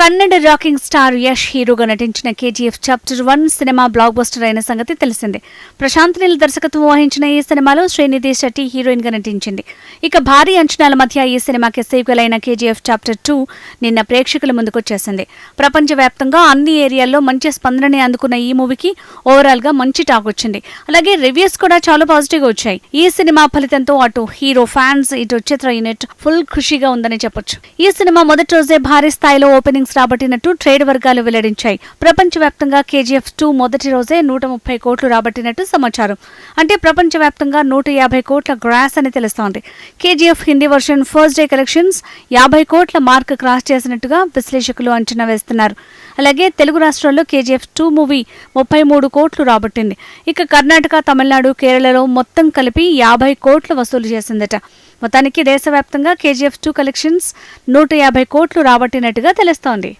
Kannada rocking star Yash హీరోగా నటించిన KGF chapter one cinema blockbuster అయిన సంగతి తెలిసిందే. ప్రశాంత్ నీల్ దర్శకత్వం వహించిన ఈ సినిమాలో శ్రీనిధి శెట్టి హీరోయిన్గా నటించింది. ఇక భారీ అంచనాల మధ్య ఈ సినిమాకి సీక్వెల్ అయిన కేజీఎఫ్ చాప్టర్ టూ నిన్న ప్రేక్షకుల ముందుకొచ్చేసింది. ప్రపంచవ్యాప్తంగా అన్ని ఏరియాల్లో మంచి స్పందనని అందుకున్న ఈ మూవీకి ఓవరాల్గా మంచి టాక్ వచ్చింది. అలాగే రివ్యూస్ కూడా చాలా పాజిటివ్గా వచ్చాయి. ఈ సినిమా ఫలితంతో అటు హీరో ఫ్యాన్స్ ఇటు చిత్ర యూనిట్ ఫుల్ ఖుషీగా ఉందని చెప్పొచ్చు. ఈ సినిమా మొదటి రోజే భారీ స్థాయిలో ఓపెనింగ్ ఓపెనింగ్స్ రాబట్టినట్టు ట్రేడ్ వర్గాలు వెల్లడించాయి. ప్రపంచవ్యాప్తంగా కేజీఎఫ్ టూ మొదటి రోజే నూట ముప్పై కోట్లు రాబట్టినట్టు సమాచారం. అంటే ప్రపంచవ్యాప్తంగా నూట యాభై కోట్ల గ్రాస్ అని తెలుస్తోంది. KGF Hindi version first day collections యాభై కోట్ల మార్క్ క్రాస్ చేసినట్టుగా విశ్లేషకులు అంచనా వేస్తున్నారు. అలాగే తెలుగు రాష్ట్రాల్లో కేజీఎఫ్ టూ మూవీ ముప్పై మూడు కోట్లు రాబట్టింది. ఇక కర్ణాటక తమిళనాడు కేరళలో మొత్తం కలిపి యాభై కోట్లు వసూలు చేసిందట. మొత్తానికి దేశవ్యాప్తంగా కేజీఎఫ్ టూ కలెక్షన్స్ నూట యాభై కోట్లు రాబట్టినట్టుగా తెలుస్తోంది.